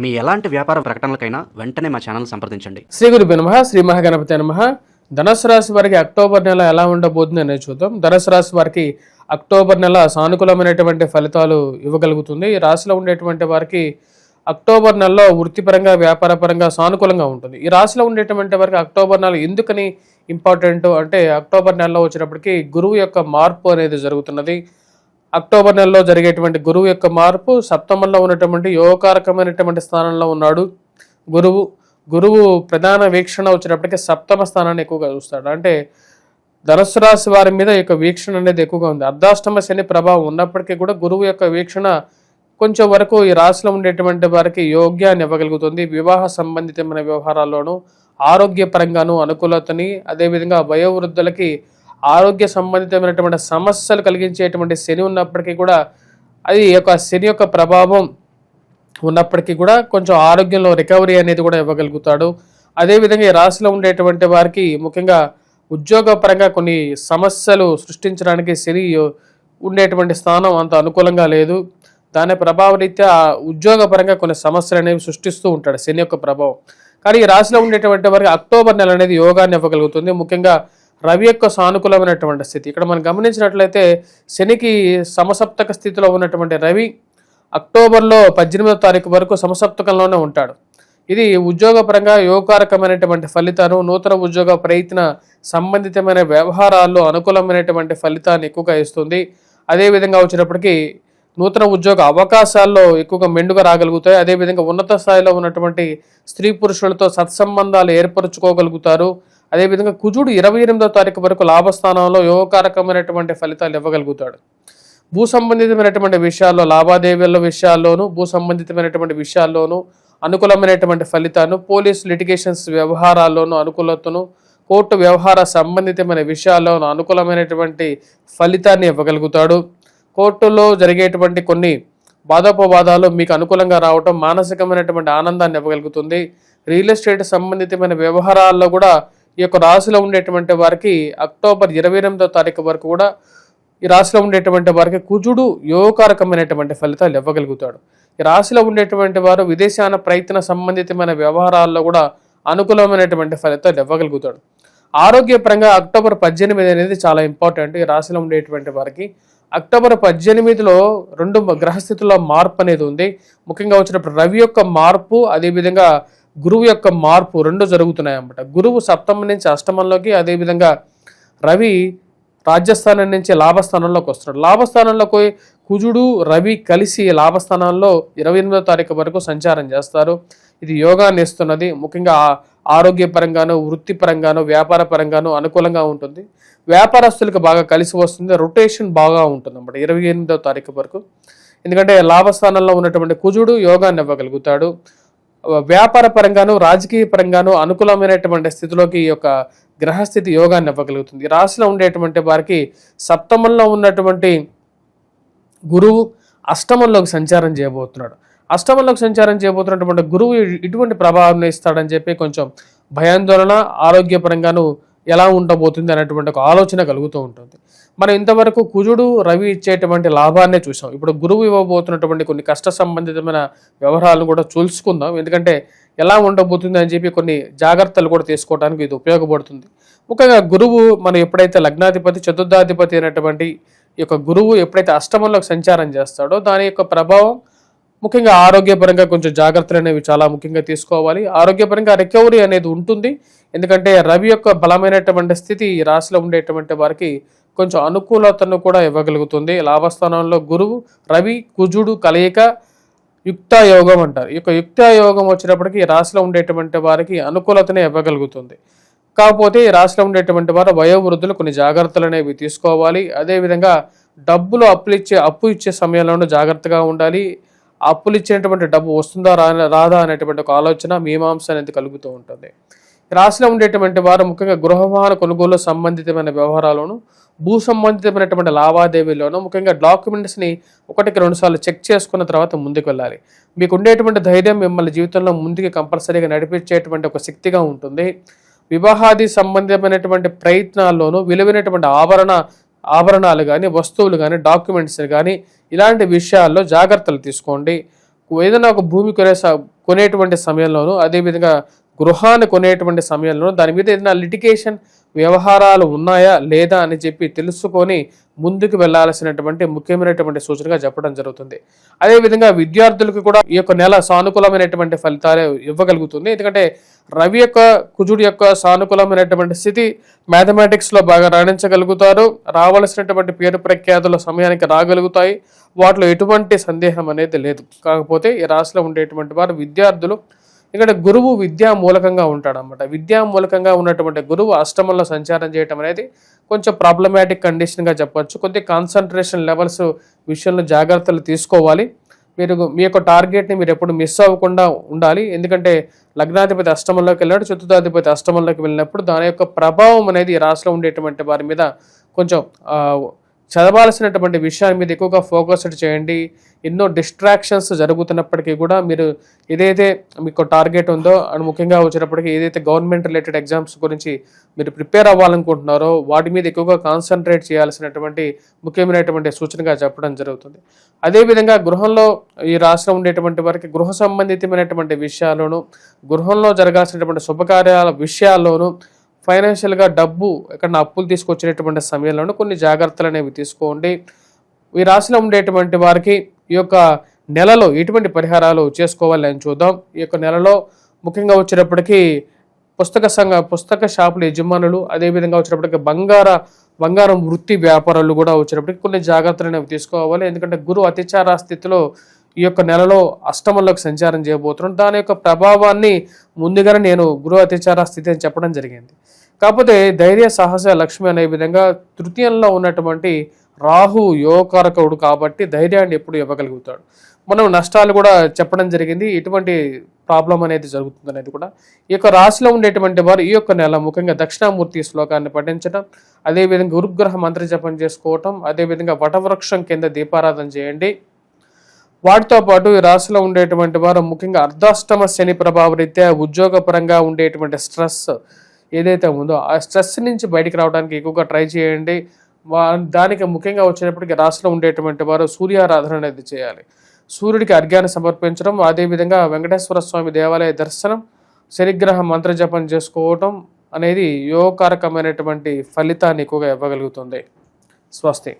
మీ ఎలాంటి వ్యాపార ప్రకటనలకైనా వెంటనే మా ఛానల్ సంప్రదించండి. శ్రీ గురు నమ శ్రీ మహాగణపతి నమ. ధనుసు రాశి వారికి అక్టోబర్ నెల ఎలా ఉండబోతుంది అనేది చూద్దాం. ధనుసు రాశి వారికి అక్టోబర్ నెల సానుకూలమైనటువంటి ఫలితాలు ఇవ్వగలుగుతుంది. ఈ రాశిలో ఉండేటువంటి వారికి అక్టోబర్ నెలలో వృత్తిపరంగా వ్యాపారపరంగా సానుకూలంగా ఉంటుంది. ఈ రాశిలో ఉండేటువంటి వారికి అక్టోబర్ నెల ఎందుకని ఇంపార్టెంట్ అంటే అక్టోబర్ నెలలో వచ్చినప్పటికీ గురువు యొక్క మార్పు అనేది జరుగుతున్నది. అక్టోబర్ నెలలో జరిగేటువంటి గురువు యొక్క మార్పు సప్తమంలో ఉన్నటువంటి యోగకారకమైనటువంటి స్థానంలో ఉన్నాడు. గురువు గురువు ప్రధాన వీక్షణ వచ్చినప్పటికీ సప్తమ స్థానాన్ని ఎక్కువగా చూస్తాడు. అంటే ధనుసు రాశి వారి మీద యొక్క వీక్షణ అనేది ఎక్కువగా ఉంది. అర్ధాష్టమ శని ప్రభావం ఉన్నప్పటికీ కూడా గురువు యొక్క వీక్షణ కొంచెం వరకు ఈ రాశిలో ఉండేటువంటి వారికి యోగ్యాన్ని ఇవ్వగలుగుతుంది. వివాహ సంబంధితమైన వ్యవహారాల్లోనూ ఆరోగ్యపరంగానూ అనుకూలతని అదేవిధంగా వయోవృద్ధులకి ఆరోగ్య సంబంధితమైనటువంటి సమస్యలు కలిగించేటువంటి శని ఉన్నప్పటికీ కూడా అది యొక్క శని యొక్క ప్రభావం ఉన్నప్పటికీ కూడా కొంచెం ఆరోగ్యంలో రికవరీ అనేది కూడా ఇవ్వగలుగుతాడు. అదేవిధంగా ఈ రాశిలో ఉండేటువంటి వారికి ముఖ్యంగా ఉద్యోగపరంగా కొన్ని సమస్యలు సృష్టించడానికి శని ఉండేటువంటి స్థానం అంత అనుకూలంగా లేదు. దాని ప్రభావరీత్యా ఆ ఉద్యోగపరంగా కొన్ని సమస్యలు అనేవి సృష్టిస్తూ ఉంటాడు శని యొక్క ప్రభావం. కానీ ఈ రాశిలో ఉండేటువంటి వారికి అక్టోబర్ నెల అనేది యోగాన్ని ఇవ్వగలుగుతుంది. ముఖ్యంగా రవి యొక్క సానుకూలమైనటువంటి స్థితి. ఇక్కడ మనం గమనించినట్లయితే శనికి సమసప్తక స్థితిలో ఉన్నటువంటి రవి అక్టోబర్లో పద్దెనిమిదో తారీఖు వరకు సమసప్తకంలోనే ఉంటాడు. ఇది ఉద్యోగపరంగా యోగకారకమైనటువంటి ఫలితాలు నూతన ఉద్యోగ ప్రయత్న సంబంధితమైన వ్యవహారాల్లో అనుకూలమైనటువంటి ఫలితాన్ని ఎక్కువగా ఇస్తుంది. అదేవిధంగా వచ్చినప్పటికీ నూతన ఉద్యోగ అవకాశాల్లో ఎక్కువగా మెండుగా రాగలుగుతాయి. అదేవిధంగా ఉన్నత స్థాయిలో ఉన్నటువంటి స్త్రీ పురుషులతో సత్సంబంధాలు ఏర్పరచుకోగలుగుతారు. అదేవిధంగా కుజుడు ఇరవై ఎనిమిదో తారీఖు వరకు లాభస్థానంలో యోగకారకమైనటువంటి ఫలితాలు ఇవ్వగలుగుతాడు. భూ సంబంధితమైనటువంటి విషయాల్లో లావాదేవీల విషయాల్లోనూ భూ సంబంధితమైనటువంటి విషయాల్లోనూ అనుకూలమైనటువంటి ఫలితాలను పోలీస్ లిటిగేషన్స్ వ్యవహారాల్లోనూ అనుకూలతను కోర్టు వ్యవహార సంబంధితమైన విషయాల్లోనూ అనుకూలమైనటువంటి ఫలితాన్ని ఇవ్వగలుగుతాడు. కోర్టులో జరిగేటువంటి కొన్ని బాధోపవాదాలు మీకు అనుకూలంగా రావటం మానసికమైనటువంటి ఆనందాన్ని ఇవ్వగలుగుతుంది. రియల్ ఎస్టేట్ సంబంధితమైన వ్యవహారాల్లో కూడా ఈ యొక్క రాశిలో ఉండేటువంటి వారికి అక్టోబర్ ఇరవై ఎనిమిదో తారీఖు వరకు కూడా ఈ రాశిలో ఉండేటువంటి వారికి కుజుడు యోగకారకమైనటువంటి ఫలితాలు ఇవ్వగలుగుతాడు. ఈ రాశిలో ఉండేటువంటి వారు విదేశాన ప్రయత్న సంబంధితమైన వ్యవహారాల్లో కూడా అనుకూలమైనటువంటి ఫలితాలు ఇవ్వగలుగుతాడు. ఆరోగ్యపరంగా అక్టోబర్ పద్దెనిమిది అనేది చాలా ఇంపార్టెంట్ ఈ రాశిలో ఉండేటువంటి వారికి. అక్టోబర్ పద్దెనిమిదిలో రెండు గ్రహస్థితుల్లో మార్పు అనేది ఉంది. ముఖ్యంగా వచ్చినప్పుడు రవి యొక్క మార్పు అదేవిధంగా గురువు యొక్క మార్పు రెండు జరుగుతున్నాయన్నమాట. గురువు సప్తమం నుంచి అష్టమంలోకి అదేవిధంగా రవి రాజ్యస్థానం నుంచి లాభస్థానంలోకి వస్తున్నాడు. లాభస్థానంలోకి కుజుడు రవి కలిసి లాభస్థానంలో ఇరవై ఎనిమిదో తారీఖు వరకు సంచారం చేస్తారు. ఇది యోగాన్ని ఇస్తున్నది. ముఖ్యంగా ఆరోగ్యపరంగానో వృత్తిపరంగానో వ్యాపార పరంగాను అనుకూలంగా ఉంటుంది. వ్యాపారస్తులకు బాగా కలిసి వస్తుంది. రొటేషన్ బాగా ఉంటుంది అన్నమాట ఇరవై ఎనిమిదో తారీఖు వరకు. ఎందుకంటే లాభస్థానంలో ఉన్నటువంటి కుజుడు యోగాన్ని ఇవ్వగలుగుతాడు. వ్యాపార పరంగాను రాజకీయ పరంగాను అనుకూలమైనటువంటి స్థితిలోకి ఈ యొక్క గ్రహస్థితి యోగాన్ని ఇవ్వగలుగుతుంది. రాశిలో ఉండేటువంటి వారికి సప్తమంలో ఉన్నటువంటి గురువు అష్టమంలోకి సంచారం చేయబోతున్నాడు. అష్టమంలోకి సంచారం చేయబోతున్నటువంటి గురువు ఇటువంటి ప్రభావం ఇస్తాడని చెప్పి కొంచెం భయాందోళన ఆరోగ్యపరంగాను ఎలా ఉండబోతుంది అనేటువంటి ఒక ఆలోచన కలుగుతూ ఉంటుంది. మనం ఇంతవరకు కుజుడు రవి ఇచ్చేటువంటి లాభాన్నే చూసాం. ఇప్పుడు గురువు ఇవ్వబోతున్నటువంటి కొన్ని కష్ట సంబంధితమైన వ్యవహారాలను కూడా చూసుకుందాం. ఎందుకంటే ఎలా ఉండబోతుంది అని చెప్పి కొన్ని జాగ్రత్తలు కూడా తీసుకోవడానికి ఇది ఉపయోగపడుతుంది. ముఖ్యంగా గురువు మనం ఎప్పుడైతే లగ్నాధిపతి చతుర్థాధిపతి అయినటువంటి ఈ యొక్క గురువు ఎప్పుడైతే అష్టమంలోకి సంచారం చేస్తాడో దాని యొక్క ప్రభావం ముఖ్యంగా ఆరోగ్యపరంగా కొంచెం జాగ్రత్తలు అనేవి చాలా ముఖ్యంగా తీసుకోవాలి. ఆరోగ్యపరంగా రికవరీ అనేది ఉంటుంది. ఎందుకంటే రవి యొక్క బలమైనటువంటి స్థితి ఈ రాశిలో ఉండేటువంటి వారికి కొంచెం అనుకూలతను కూడా ఇవ్వగలుగుతుంది. లాభస్థానంలో గురువు రవి కుజుడు కలయిక యుక్త యోగం అంటారు. ఈ యొక్క యుక్త యోగం వచ్చినప్పటికీ రాశిలో ఉండేటువంటి వారికి అనుకూలతనే ఇవ్వగలుగుతుంది. కాకపోతే ఈ రాశిలో ఉండేటువంటి వారు వయోవృద్ధులు కొన్ని జాగ్రత్తలు అనేవి తీసుకోవాలి. అదేవిధంగా డబ్బులు అప్పులు ఇచ్చే అప్పు ఇచ్చే సమయంలోనూ జాగ్రత్తగా ఉండాలి. అప్పులు ఇచ్చినటువంటి డబ్బు వస్తుందా రా రాదా అనేటువంటి ఒక ఆలోచన మీమాంస అనేది కలుగుతూ ఉంటుంది. రాశిలో ఉండేటువంటి వారు ముఖ్యంగా గృహవాహన కొనుగోలు సంబంధితమైన వ్యవహారాలను భూ సంబంధితమైనటువంటి లావాదేవీల్లోనూ ముఖ్యంగా డాక్యుమెంట్స్ని ఒకటికి రెండు సార్లు చెక్ చేసుకున్న తర్వాత ముందుకు వెళ్ళాలి మీకు ఉండేటువంటి ధైర్యం మిమ్మల్ని జీవితంలో ముందుకు కంపల్సరీగా నడిపించేటువంటి ఒక శక్తిగా ఉంటుంది. వివాహాది సంబంధమైనటువంటి ప్రయత్నాల్లోనూ విలువైనటువంటి ఆభరణ ఆభరణాలు కానీ వస్తువులు కానీ డాక్యుమెంట్స్ కానీ ఇలాంటి విషయాల్లో జాగ్రత్తలు తీసుకోండి. ఏదైనా ఒక భూమి కొనే కొనేటువంటి సమయంలోనూ అదేవిధంగా గృహాన్ని కొనేటువంటి సమయంలోనూ దాని మీద ఏదైనా లిటికేషన్ వ్యవహారాలు ఉన్నాయా లేదా అని చెప్పి తెలుసుకొని ముందుకు వెళ్ళాల్సినటువంటి ముఖ్యమైనటువంటి సూచనగా చెప్పడం జరుగుతుంది. అదేవిధంగా విద్యార్థులకు కూడా ఈ యొక్క నెల సానుకూలమైనటువంటి ఫలితాలు ఇవ్వగలుగుతుంది. ఎందుకంటే రవి యొక్క కుజుడి యొక్క సానుకూలమైనటువంటి స్థితి మ్యాథమెటిక్స్లో బాగా రాణించగలుగుతారు. రావాల్సినటువంటి పేరు ప్రఖ్యాతుల సమయానికి రాగలుగుతాయి. వాటిలో ఎటువంటి సందేహం అనేది లేదు. కాకపోతే ఈ రాశిలో ఉండేటువంటి వారు విద్యార్థులు ఇక్కడ గురువు విద్యా మూలకంగా ఉంటాడనమాట విద్యా మూలకంగా ఉన్నటువంటి గురువు అష్టమంలో సంచారం చేయటం అనేది కొంచెం ప్రాబ్లమాటిక్ కండిషన్గా చెప్పొచ్చు. కొద్ది కాన్సన్ట్రేషన్ లెవెల్స్ విషయంలో జాగ్రత్తలు తీసుకోవాలి. మీరు మీ యొక్క టార్గెట్ని మీరు ఎప్పుడు మిస్ అవ్వకుండా ఉండాలి. ఎందుకంటే లగ్నాధిపతి అష్టమంలోకి వెళ్ళాడు చతుర్థాధిపతి అష్టమంలోకి వెళ్ళినప్పుడు దాని యొక్క ప్రభావం అనేది ఈ రాశిలో ఉండేటువంటి వారి మీద కొంచెం చదవాల్సినటువంటి విషయాల మీద ఎక్కువగా ఫోకస్డ్ చేయండి. ఎన్నో డిస్ట్రాక్షన్స్ జరుగుతున్నప్పటికీ కూడా మీరు ఏదైతే మీకు టార్గెట్ ఉందో అండ్ ముఖ్యంగా వచ్చినప్పటికీ ఏదైతే గవర్నమెంట్ రిలేటెడ్ ఎగ్జామ్స్ గురించి మీరు ప్రిపేర్ అవ్వాలనుకుంటున్నారో వాటి మీద ఎక్కువగా కాన్సన్ట్రేట్ చేయాల్సినటువంటి ముఖ్యమైనటువంటి సూచనగా చెప్పడం జరుగుతుంది. అదేవిధంగా గృహంలో ఈ రాష్ట్రం ఉండేటువంటి వారికి గృహ సంబంధితమైనటువంటి విషయాల్లోనూ గృహంలో జరగాల్సినటువంటి శుభకార్యాల విషయాల్లోనూ ఫైనాన్షియల్గా డబ్బు ఎక్కడ అప్పులు తీసుకొచ్చినటువంటి సమయంలోనూ కొన్ని జాగ్రత్తలు అనేవి తీసుకోండి. ఈ రాశిలో ఉండేటువంటి వారికి ఈ యొక్క నెలలో ఎటువంటి పరిహారాలు చేసుకోవాలి అని చూద్దాం. ఈ యొక్క నెలలో ముఖ్యంగా వచ్చేటప్పటికి పుస్తక సంఘ పుస్తక షాపుల యజమానులు అదేవిధంగా వచ్చేటప్పటికి బంగార బంగారం వృత్తి వ్యాపారులు కూడా వచ్చేటప్పటికి కొన్ని జాగ్రత్తలు అనేవి తీసుకోవాలి. ఎందుకంటే గురువు అతిచార స్థితిలో ఈ యొక్క నెలలో అష్టమంలోకి సంచారం చేయబోతున్నాడు దాని యొక్క ప్రభావాన్ని ముందుగానే నేను గురు అతిచార స్థితి అని చెప్పడం జరిగింది. కాకపోతే ధైర్య సాహస లక్ష్మి అనే విధంగా తృతీయంలో ఉన్నటువంటి రాహు యోగకారకుడు కాబట్టి ధైర్యాన్ని ఎప్పుడు ఇవ్వగలుగుతాడు. మనం నష్టాలు కూడా చెప్పడం జరిగింది. ఇటువంటి ప్రాబ్లం అనేది జరుగుతుంది అనేది కూడా. ఈ యొక్క రాశిలో ఉండేటువంటి వారు ఈ యొక్క నెల ముఖ్యంగా దక్షిణామూర్తి శ్లోకాన్ని పఠించడం అదేవిధంగా గురుగ్రహ మంత్ర జపం చేసుకోవటం అదేవిధంగా వటవృక్షం కింద దీపారాధన చేయండి. వాటితో పాటు ఈ రాశిలో ఉండేటువంటి వారు ముఖ్యంగా అర్ధాష్టమ శని ప్రభావ రీత్యా ఉద్యోగపరంగా ఉండేటువంటి స్ట్రెస్ ఏదైతే ఉందో ఆ స్ట్రెస్ నుంచి బయటికి రావడానికి ఎక్కువగా ట్రై చేయండి. వా- దానికి ముఖ్యంగా వచ్చేటప్పటికి రాశిలో ఉండేటువంటి వారు సూర్యారాధన అనేది చేయాలి. సూర్యుడికి అర్ఘ్యాన్ని సమర్పించడం అదేవిధంగా వెంకటేశ్వర స్వామి దేవాలయ దర్శనం శనిగ్రహ మంత్రజపం చేసుకోవటం అనేది యోగకారకమైనటువంటి ఫలితాన్ని ఎక్కువగా ఇవ్వగలుగుతుంది. స్వస్తి.